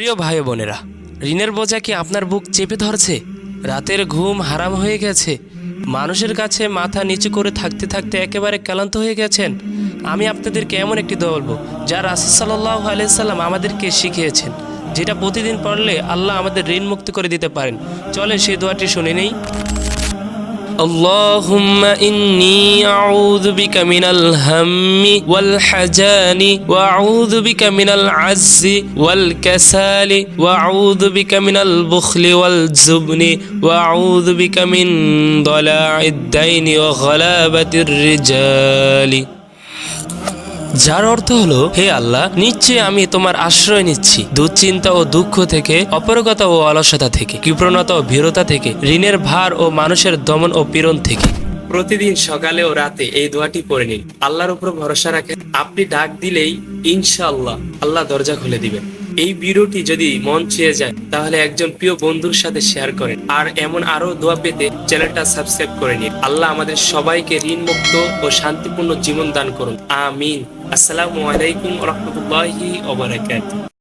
প্রিয় ভাই বোনেরা, ঋণের বোঝা কি আপনার বুক চেপে ধরছে? রাতের ঘুম হারাম হয়ে গেছে। মানুষের কাছে মাথা নিচু করে থাকতে থাকতে একেবারে ক্লান্ত হয়ে গেছেন। আমি আপনাদেরকে এমন একটি বলব, যা রাসুল সাল্লাহ আলাইসাল্লাম আমাদেরকে শিখিয়েছেন, যেটা প্রতিদিন পড়লে আল্লাহ আমাদের ঋণ মুক্ত করে দিতে পারেন। চলে সেই দোয়াটি শুনে নেই। اللهم إني أعوذ بك من الهم والحزن وأعوذ بك من العز والكسال وأعوذ بك من البخل والجبن وأعوذ بك من ضلاع الدين وغلابة الرجال. যার অর্থ হলো, হে আল্লাহ, নিশ্চয়ই আমি তোমার আশ্রয় নিচ্ছি দুশ্চিন্তা ও দুঃখ থেকে, অপরগতা ও অলসতা থেকে, কৃপণতা ও ভীরতা থেকে, ঋণের ভার ও মানুষের দমন ও পীড়ন থেকে। প্রতিদিন সকালে ও রাতে এই দোয়াটি পড়ে নিন। আল্লাহর উপর ভরসা রাখেন। আপনি ডাক দিলেই ইনশাআল্লাহ আল্লাহ দরজা খুলে দিবেন। এই ভিডিওটি যদি মন ছুঁয়ে যায়, তাহলে একজন প্রিয় বন্ধুর সাথে শেয়ার করেন। আর এমন আরও দোয়া পেতে চ্যানেলটা সাবস্ক্রাইব করে নিন। আল্লাহ আমাদের সবাইকে ঋণ মুক্ত ও শান্তিপূর্ণ জীবন দান করুন। আমিন। আসসালামু আলাইকুম রহমতুল্লাহি ওবারাকাতুহু